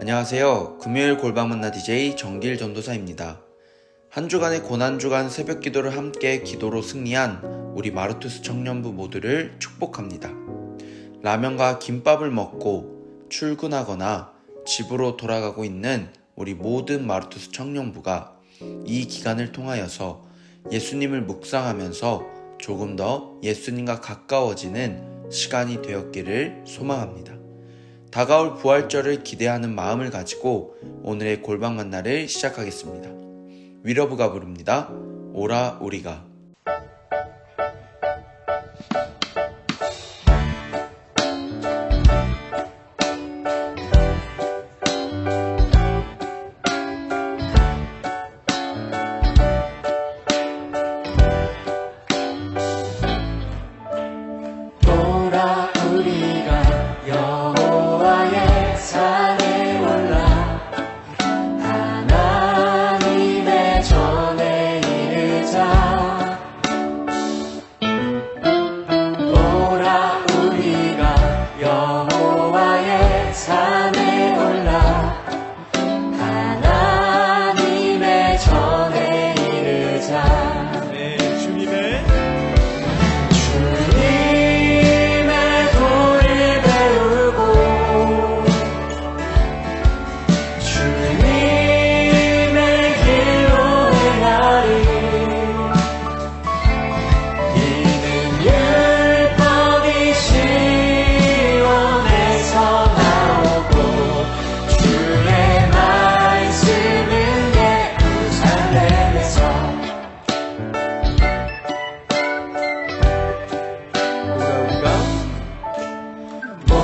안녕하세요. 금요일 골방 만나 DJ 정길 전도사입니다. 한 주간의 고난주간 새벽 기도를 함께 기도로 승리한 우리 마르투스 청년부 모두를 축복합니다. 라면과 김밥을 먹고 출근하거나 집으로 돌아가고 있는 우리 모든 마르투스 청년부가 이 기간을 통하여서 예수님을 묵상하면서 조금 더 예수님과 가까워지는 시간이 되었기를 소망합니다. 다가올 부활절을 기대하는 마음을 가지고 오늘의 골방 만나를 시작하겠습니다. 위러브가 부릅니다. 오라 우리가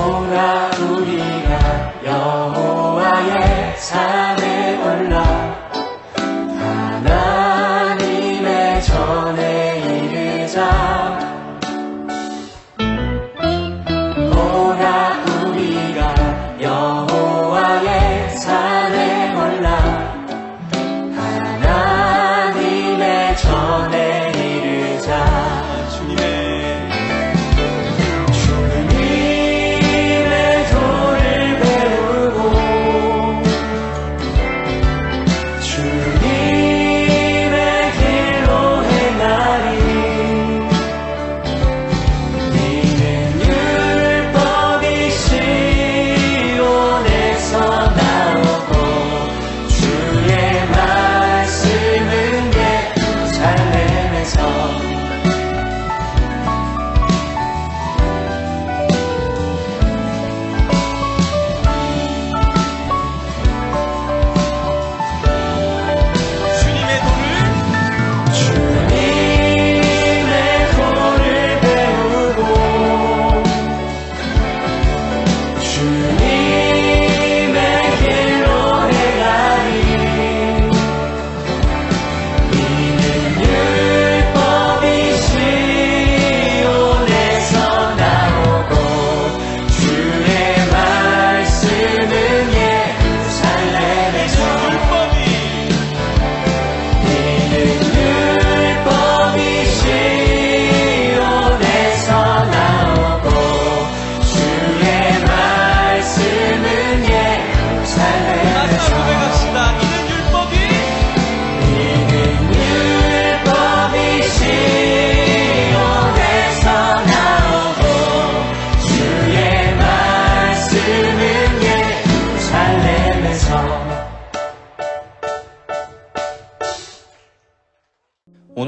오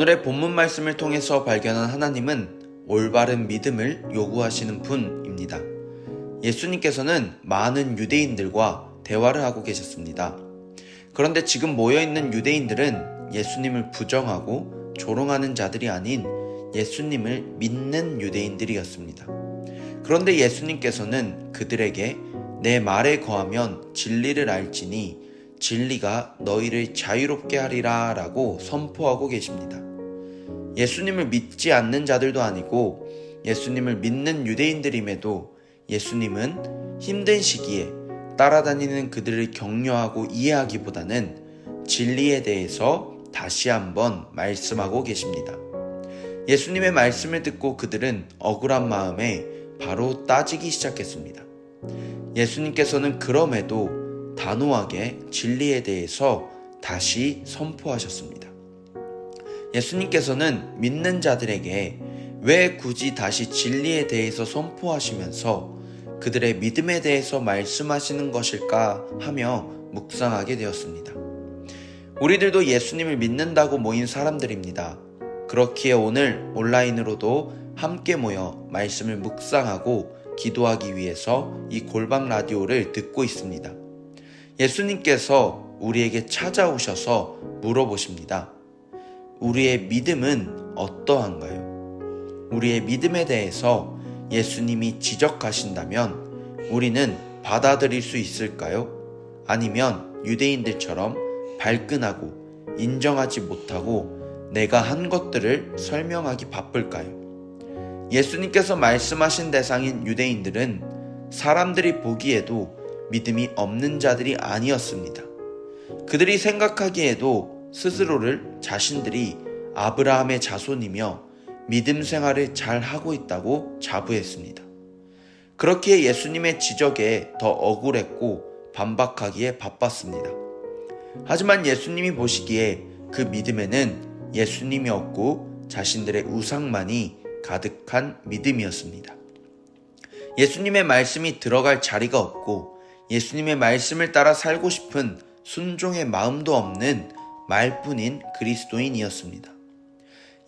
오늘의 본문 말씀을 통해서 발견한 하나님은 올바른 믿음을 요구하시는 분입니다. 예수님께서는 많은 유대인들과 대화를 하고 계셨습니다. 그런데 지금 모여있는 유대인들은 예수님을 부정하고 조롱하는 자들이 아닌 예수님을 믿는 유대인들이었습니다. 그런데 예수님께서는 그들에게 내 말에 거하면 진리를 알지니 진리가 너희를 자유롭게 하리라 라고 선포하고 계십니다. 예수님을 믿지 않는 자들도 아니고 예수님을 믿는 유대인들임에도 예수님은 힘든 시기에 따라다니는 그들을 격려하고 이해하기보다는 진리에 대해서 다시 한번 말씀하고 계십니다. 예수님의 말씀을 듣고 그들은 억울한 마음에 바로 따지기 시작했습니다. 예수님께서는 그럼에도 단호하게 진리에 대해서 다시 선포하셨습니다. 예수님께서는 믿는 자들에게 왜 굳이 다시 진리에 대해서 선포하시면서 그들의 믿음에 대해서 말씀하시는 것일까 하며 묵상하게 되었습니다. 우리들도 예수님을 믿는다고 모인 사람들입니다. 그렇기에 오늘 온라인으로도 함께 모여 말씀을 묵상하고 기도하기 위해서 이 골방 라디오를 듣고 있습니다. 예수님께서 우리에게 찾아오셔서 물어보십니다. 우리의 믿음은 어떠한가요? 우리의 믿음에 대해서 예수님이 지적하신다면 우리는 받아들일 수 있을까요? 아니면 유대인들처럼 발끈하고 인정하지 못하고 내가 한 것들을 설명하기 바쁠까요? 예수님께서 말씀하신 대상인 유대인들은 사람들이 보기에도 믿음이 없는 자들이 아니었습니다. 그들이 생각하기에도 스스로를 자신들이 아브라함의 자손이며 믿음 생활을 잘 하고 있다고 자부했습니다. 그렇기에 예수님의 지적에 더 억울했고 반박하기에 바빴습니다. 하지만 예수님이 보시기에 그 믿음에는 예수님이 없고 자신들의 우상만이 가득한 믿음이었습니다. 예수님의 말씀이 들어갈 자리가 없고 예수님의 말씀을 따라 살고 싶은 순종의 마음도 없는 말뿐인 그리스도인이었습니다.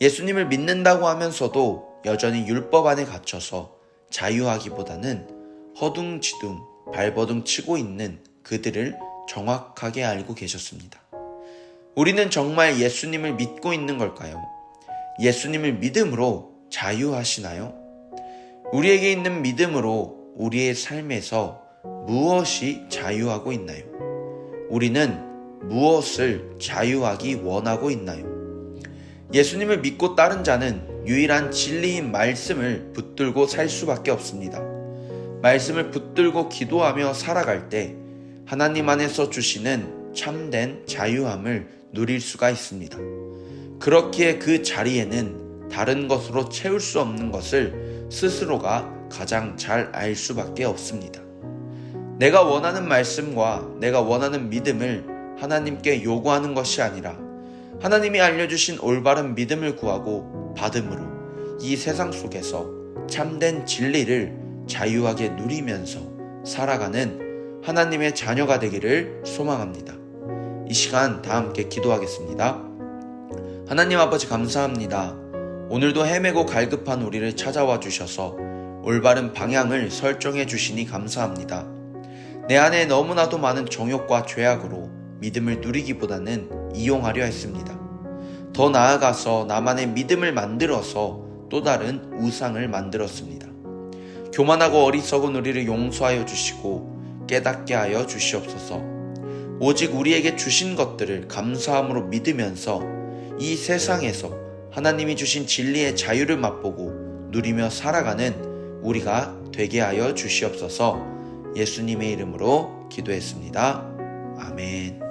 예수님을 믿는다고 하면서도 여전히 율법 안에 갇혀서 자유하기보다는 허둥지둥 발버둥 치고 있는 그들을 정확하게 알고 계셨습니다. 우리는 정말 예수님을 믿고 있는 걸까요? 예수님을 믿음으로 자유하시나요? 우리에게 있는 믿음으로 우리의 삶에서 무엇이 자유하고 있나요? 우리는 무엇을 자유하기 원하고 있나요? 예수님을 믿고 따른 자는 유일한 진리인 말씀을 붙들고 살 수밖에 없습니다. 말씀을 붙들고 기도하며 살아갈 때 하나님 안에서 주시는 참된 자유함을 누릴 수가 있습니다. 그렇기에 그 자리에는 다른 것으로 채울 수 없는 것을 스스로가 가장 잘 알 수밖에 없습니다. 내가 원하는 말씀과 내가 원하는 믿음을 하나님께 요구하는 것이 아니라 하나님이 알려주신 올바른 믿음을 구하고 받음으로 이 세상 속에서 참된 진리를 자유하게 누리면서 살아가는 하나님의 자녀가 되기를 소망합니다. 이 시간 다 함께 기도하겠습니다. 하나님 아버지 감사합니다. 오늘도 헤매고 갈급한 우리를 찾아와 주셔서 올바른 방향을 설정해 주시니 감사합니다. 내 안에 너무나도 많은 정욕과 죄악으로 믿음을 누리기보다는 이용하려 했습니다. 더 나아가서 나만의 믿음을 만들어서 또 다른 우상을 만들었습니다. 교만하고 어리석은 우리를 용서하여 주시고 깨닫게 하여 주시옵소서. 오직 우리에게 주신 것들을 감사함으로 믿으면서 이 세상에서 하나님이 주신 진리의 자유를 맛보고 누리며 살아가는 우리가 되게 하여 주시옵소서 예수님의 이름으로 기도했습니다. 아멘.